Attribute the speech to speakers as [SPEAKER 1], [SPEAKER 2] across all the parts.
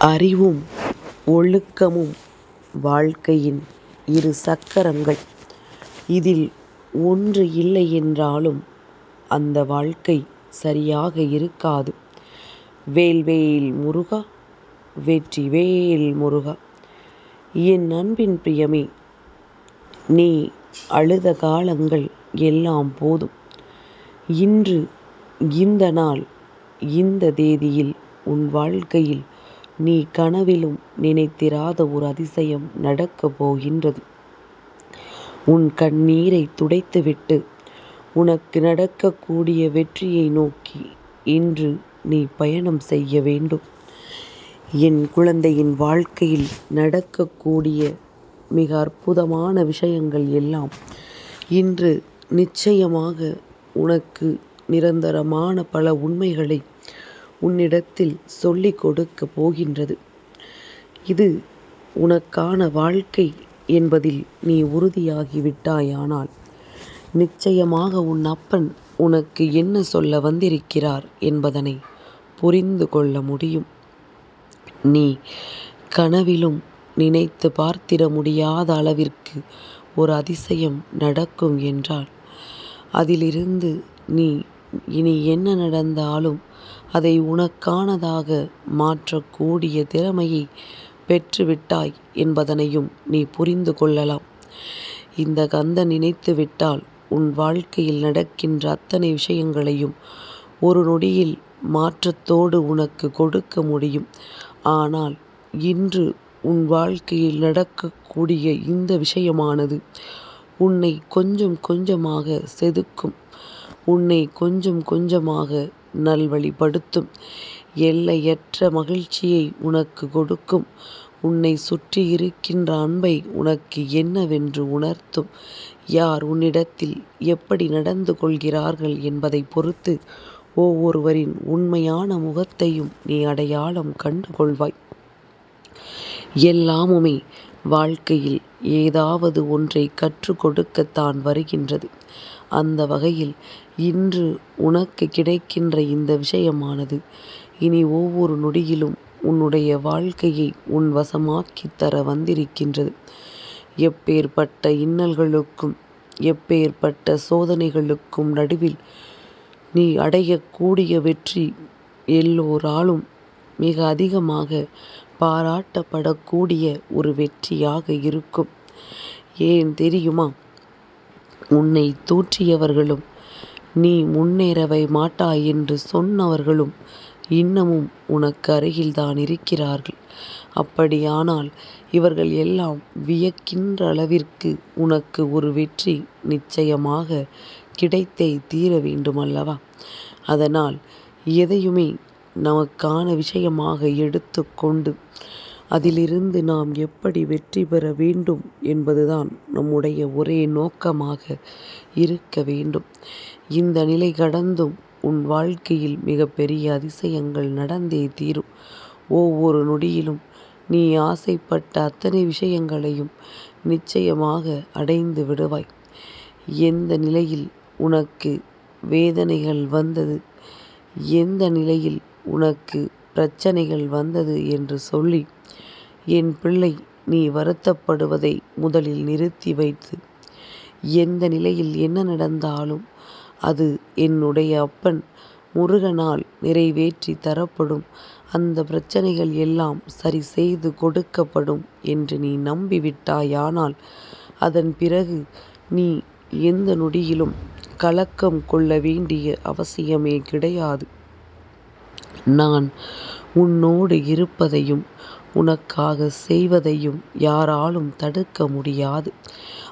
[SPEAKER 1] அறிவும் ஒழுக்கமும் வாழ்க்கையின் இரு சக்கரங்கள். இதில் ஒன்று இல்லை என்றாலும் அந்த வாழ்க்கை சரியாக இருக்காது. வேல்வேல் முருகா வெற்றி வேல் முருகா! என் அன்பின் பிரியமே நீ அழுத காலங்கள் எல்லாம் போதும். இன்று இந்த நாள் இந்த தேதியில் உன் வாழ்க்கையில் நீ கனவிலும் நினைத்திராத ஒரு அதிசயம் நடக்கப் போகின்றது. உன் கண்ணீரை துடைத்துவிட்டு உனக்கு நடக்கக்கூடிய வெற்றியை நோக்கி இன்று நீ பயணம் செய்ய வேண்டும். என் குழந்தையின் வாழ்க்கையில் நடக்கக்கூடிய மிக அற்புதமான விஷயங்கள் எல்லாம் இன்று நிச்சயமாக உனக்கு நிரந்தரமான பல உண்மைகளை உன்னிடத்தில் சொல்லிக் கொடுக்கப் போகின்றது. இது உனக்கான வாழ்க்கை என்பதில் நீ உறுதியாகிவிட்டாயானால் நிச்சயமாக உன் அப்பன் உனக்கு என்ன சொல்ல வந்திருக்கிறார் என்பதனை புரிந்து கொள்ள முடியும். நீ கனவிலும் நினைத்து பார்த்திட முடியாத அளவிற்கு ஒரு அதிசயம் நடக்கும் என்றால் அதிலிருந்து நீ இனி என்ன நடந்தாலும் அதை உனக்கானதாக மாற்றக்கூடிய திறமையை பெற்றுவிட்டாய் என்பதனையும் நீ புரிந்து கொள்ளலாம். இந்த கந்தன் நினைத்துவிட்டால் உன் வாழ்க்கையில் நடக்கின்ற அத்தனை விஷயங்களையும் ஒரு நொடியில் மாற்றத்தோடு உனக்கு கொடுக்க முடியும். ஆனால் இன்று உன் வாழ்க்கையில் நடக்கக்கூடிய இந்த விஷயமானது உன்னை கொஞ்சம் கொஞ்சமாக செதுக்கும். உன்னை கொஞ்சம் கொஞ்சமாக நல்வழிப்படுத்தும். எல்லையற்ற மகிழ்ச்சியை உனக்கு கொடுக்கும். உன்னை சுற்றி இருக்கின்ற அன்பை உனக்கு என்னவென்று உணர்த்தும். யார் உன்னிடத்தில் எப்படி நடந்து கொள்கிறார்கள் என்பதை பொறுத்து ஒவ்வொருவரின் உண்மையான முகத்தையும் நீ அடையாளம் கண்டு கொள்வாய். எல்லாமுமே வாழ்க்கையில் ஏதாவது ஒன்றை கற்றுக் கொடுக்கத்தான் வருகின்றது. அந்த வகையில் இன்று உனக்கு கிடைக்கின்ற இந்த விஷயமானது இனி ஒவ்வொரு நொடியிலும் உன்னுடைய வாழ்க்கையை உன் வசமாக்கித் தர வந்திருக்கின்றது. எப்பேற்பட்ட இன்னல்களுக்கும் எப்பேற்பட்ட சோதனைகளுக்கும் நடுவில் நீ அடையக்கூடிய வெற்றி எல்லோராலும் மிக அதிகமாக பாராட்டப்படக்கூடிய ஒரு வெற்றியாக இருக்கும். ஏன் தெரியுமா? உன்னை தூற்றியவர்களும் நீ முன்னேறவே மாட்டாய் என்று சொன்னவர்களும் இன்னமும் உனக்கு அருகில்தான் இருக்கிறார்கள். அப்படியானால் இவர்கள் எல்லாம் வியக்கின்ற அளவிற்கு உனக்கு ஒரு வெற்றி நிச்சயமாக கிடைத்தே தீர வேண்டுமல்லவா? அதனால் எதையுமே நமக்கான விஷயமாக எடுத்துக்கொண்டு அதிலிருந்து நாம் எப்படி வெற்றி பெற வேண்டும் என்பதுதான் நம்முடைய ஒரே நோக்கமாக இருக்க வேண்டும். இந்த நிலை கடந்தும் உன் வாழ்க்கையில் மிகப்பெரிய அதிசயங்கள் நடந்தே தீரும். ஒவ்வொரு நொடியிலும் நீ ஆசைப்பட்ட அத்தனை விஷயங்களையும் நிச்சயமாக அடைந்து விடுவாய். எந்த நிலையில் உனக்கு வேதனைகள் வந்தது எந்த நிலையில் உனக்கு பிரச்சனைகள் வந்தது என்று சொல்லி என் பிள்ளை நீ வருத்தப்படுவதை முதலில் நிறுத்தி வைத்து எந்த நிலையில் என்ன நடந்தாலும் அது என்னுடைய அப்பன் முருகனால் நிறைவேற்றி தரப்படும். அந்த பிரச்சனைகள் எல்லாம் சரி செய்து கொடுக்கப்படும் என்று நீ நம்பிவிட்டாயானால் அதன் பிறகு நீ எந்த நொடியிலும் கலக்கம் கொள்ள வேண்டிய அவசியமே கிடையாது. நான் உன்னோடு இருப்பதையும் உனக்காக செய்வதையும் யாராலும் தடுக்க முடியாது.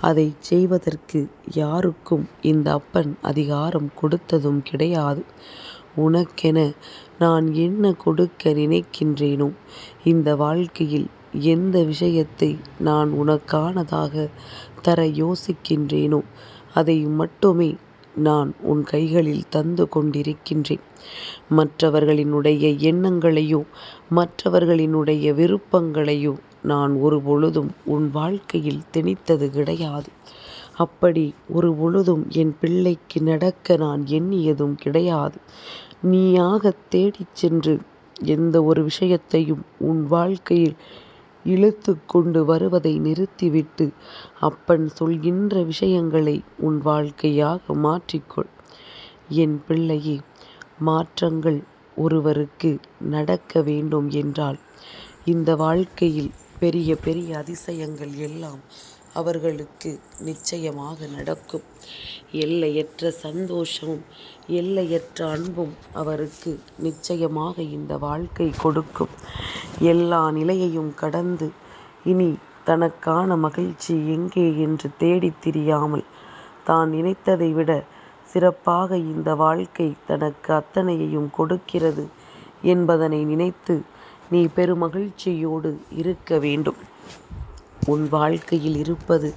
[SPEAKER 1] அதைச் செய்வதற்கு யாருக்கும் இந்த அப்பன் அதிகாரம் கொடுத்ததும் கிடையாது. உனக்கென நான் என்ன கொடுக்க நினைக்கின்றேனோ இந்த வாழ்க்கையில் எந்த விஷயத்தை நான் உனக்கானதாக தர யோசிக்கின்றேனோ அதை மட்டுமே நான் உன் கைகளில் தந்து கொண்டிருக்கின்றேன். மற்றவர்களினுடைய எண்ணங்களையோ மற்றவர்களினுடைய விருப்பங்களையோ நான் ஒரு பொழுதும் உன் வாழ்க்கையில் திணித்தது கிடையாது. அப்படி ஒரு பொழுதும் என் பிள்ளைக்கு நடக்க நான் எண்ணியதும் கிடையாது. நீயாக தேடிச் சென்று எந்த ஒரு விஷயத்தையும் உன் வாழ்க்கையில் இழுத்து கொண்டு வருவதை நிறுத்திவிட்டு அப்பன் சொல்கின்ற விஷயங்களை உன் வாழ்க்கையாக மாற்றிக்கொள். என் பிள்ளையே மாற்றங்கள் ஒருவருக்கு நடக்க வேண்டும் என்றால் இந்த வாழ்க்கையில் பெரிய பெரிய அதிசயங்கள் எல்லாம் அவர்களுக்கு நிச்சயமாக நடக்கும். எல்லையற்ற சந்தோஷமும் எல்லையற்ற அன்பும் அவருக்கு நிச்சயமாக இந்த வாழ்க்கை கொடுக்கும். எல்லா நிலையையும் கடந்து இனி தனக்கான மகிழ்ச்சி எங்கே என்று தேடித் திரியாமல் தான் நினைத்ததை விட சிறப்பாக இந்த வாழ்க்கை தனக்கு அத்தனையையும் கொடுக்கிறது என்பதனை நினைத்து நீ பெருமகிழ்ச்சியோடு இருக்க வேண்டும். உன் வாழ்க்கையில் இருப்பது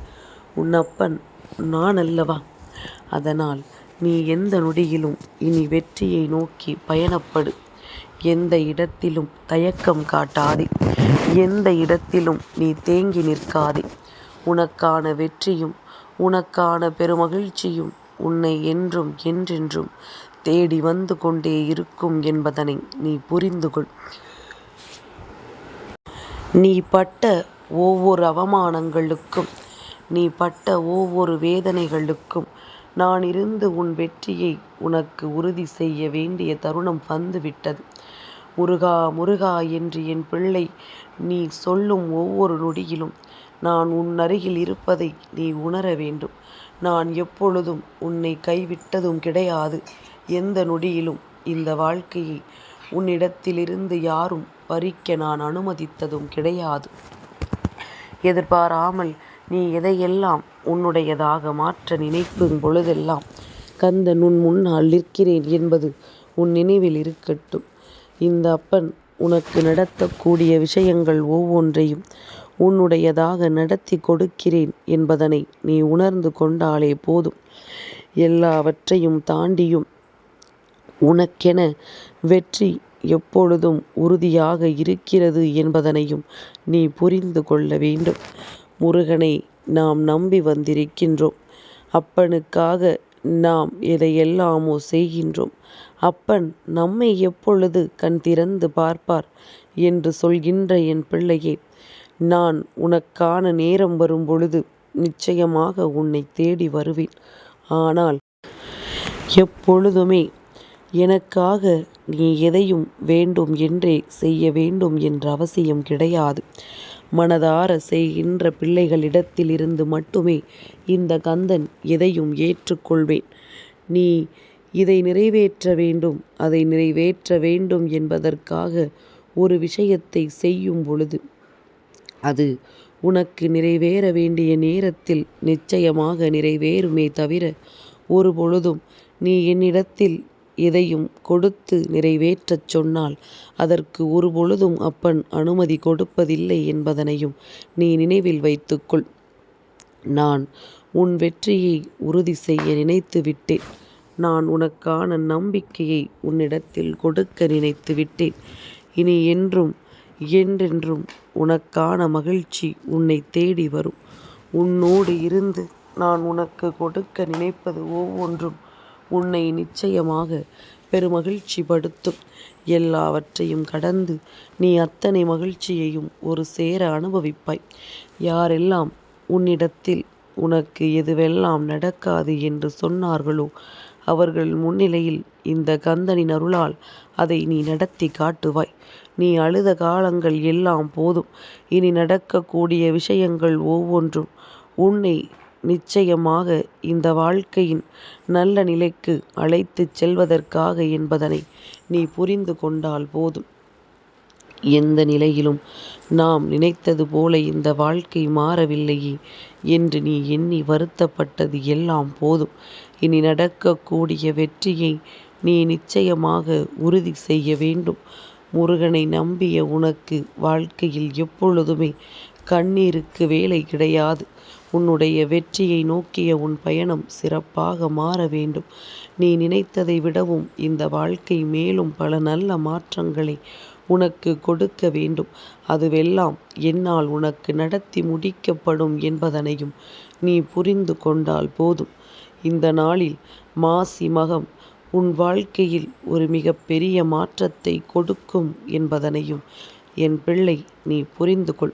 [SPEAKER 1] உன் அப்பன் நான் அல்லவா? அதனால் நீ எந்த நொடியிலும் இனி வெற்றியை நோக்கி பயணப்படு. எந்த இடத்திலும் தயக்கம் காட்டாதே. எந்த இடத்திலும் நீ தேங்கி நிற்காதே. உனக்கான வெற்றியும் உனக்கான பெருமகிழ்ச்சியும் உன்னை என்றும் என்றென்றும் தேடி வந்து கொண்டே இருக்கும் என்பதனை நீ புரிந்து கொள் நீ பட்ட ஒவ்வொரு அவமானங்களுக்கும் நீ பட்ட ஒவ்வொரு வேதனைகளுக்கும் நான் இருந்து உன் வெற்றியை உனக்கு உறுதி செய்ய வேண்டிய தருணம் வந்துவிட்டது. முருகா முருகா என்று என் பிள்ளை நீ சொல்லும் ஒவ்வொரு நொடியிலும் நான் உன் அருகில் இருப்பதை நீ உணர வேண்டும். நான் எப்பொழுதும் உன்னை கைவிட்டதும் கிடையாது. எந்த நொடியிலும் இந்த வாழ்க்கையை உன்னிடத்திலிருந்து யாரும் பறிக்க நான் அனுமதித்ததும் கிடையாது. எதிர்பாராமல் நீ எதையெல்லாம் உன்னுடையதாக மாற்ற நினைக்கும் பொழுதெல்லாம் கந்தன் உன் முன்னால் நிற்கிறேன் என்பது உன் நினைவில் இருக்கட்டும். இந்த அப்பன் உனக்கு நடத்தக்கூடிய விஷயங்கள் ஒவ்வொன்றையும் உன்னுடையதாக நடத்தி கொடுக்கிறேன் என்பதனை நீ உணர்ந்து கொண்டாலே போதும். எல்லாவற்றையும் தாண்டியும் உனக்கென வெற்றி எப்பொழுதும் உறுதியாக இருக்கிறது என்பதனையும் நீ புரிந்து கொள்ள வேண்டும். முருகனை நாம் நம்பி வந்திருக்கின்றோம். அப்பனுக்காக நாம் எதையெல்லாமோ செய்கின்றோம். அப்பன் நம்மை எப்பொழுது கண் திறந்து பார்ப்பார் என்று சொல்கின்ற என் பிள்ளையே நான் உனக்கான நேரம் வரும் பொழுது நிச்சயமாக உன்னை தேடி வருவேன். ஆனால் எப்பொழுதுமே எனக்காக நீ எதையும் வேண்டும் என்றே செய்ய வேண்டும் என்ற அவசியம் கிடையாது. மனதார செய்கின்ற பிள்ளைகளிடத்திலிருந்து மட்டுமே இந்த கந்தன் எதையும் ஏற்றுக்கொள்வேன். நீ இதை நிறைவேற்ற வேண்டும் அதை நிறைவேற்ற வேண்டும் என்பதற்காக ஒரு விஷயத்தை செய்யும் பொழுது அது உனக்கு நிறைவேற வேண்டிய நேரத்தில் நிச்சயமாக நிறைவேறுமே தவிர ஒரு பொழுதும் நீ என்னிடத்தில் எதையும் கொடுத்து நிறைவேற்றச் சொன்னால் அதற்கு ஒரு பொழுதும் அப்பன் அனுமதி கொடுப்பதில்லை என்பதனையும் நீ நினைவில் வைத்துக்கொள். நான் உன் வெற்றியை உறுதி செய்ய நினைத்து விட்டேன். நான் உனக்கான நம்பிக்கையை உன்னிடத்தில் கொடுக்க நினைத்து விட்டேன். இனி என்றும் என்றென்றும் உனக்கான மகிழ்ச்சி உன்னை தேடி வரும். உன்னோடு இருந்து நான் உனக்கு கொடுக்க நினைப்பது ஒவ்வொன்றும் உன்னை நிச்சயமாக பெருமகிழ்ச்சி படுத்தும். எல்லாவற்றையும் கடந்து நீ அத்தனை மகிழ்ச்சியையும் ஒரு சேர அனுபவிப்பாய். யாரெல்லாம் உன்னிடத்தில் உனக்கு எதுவெல்லாம் நடக்காது என்று சொன்னார்களோ அவர்கள் முன்னிலையில் இந்த கந்தனின் அருளால் அதை நீ நடத்தி காட்டுவாய். நீ அழுத காலங்கள் எல்லாம் போதும். இனி நடக்கக்கூடிய விஷயங்கள் ஒவ்வொன்றும் உன்னை நிச்சயமாக இந்த வாழ்க்கையின் நல்ல நிலைக்கு அழைத்துச் செல்வதற்காக என்பதனை நீ புரிந்து கொண்டால் போதும். எந்த நிலையிலும் நாம் நினைத்தது போல இந்த வாழ்க்கை மாறவில்லையே என்று நீ எண்ணி வருத்தப்பட்டது எல்லாம் போதும். இனி நடக்கக்கூடிய வெற்றியை நீ நிச்சயமாக உறுதி செய்ய வேண்டும். முருகனை நம்பிய உனக்கு வாழ்க்கையில் எப்பொழுதுமே கண்ணீருக்கு வேலை கிடையாது. உன்னுடைய வெற்றியை நோக்கிய உன் பயணம் சிறப்பாக மாற வேண்டும். நீ நினைத்ததை விடவும் இந்த வாழ்க்கை மேலும் பல நல்ல மாற்றங்களை உனக்கு கொடுக்க வேண்டும். அதுவெல்லாம் என்னால் உனக்கு நடத்தி முடிக்கப்படும் என்பதனையும் நீ புரிந்து கொண்டால் போதும். இந்த நாளில் மாசி மகம் உன் வாழ்க்கையில் ஒரு மிகப்பெரிய மாற்றத்தை கொடுக்கும் என்பதனையும் என் பிள்ளை நீ புரிந்து கொள்.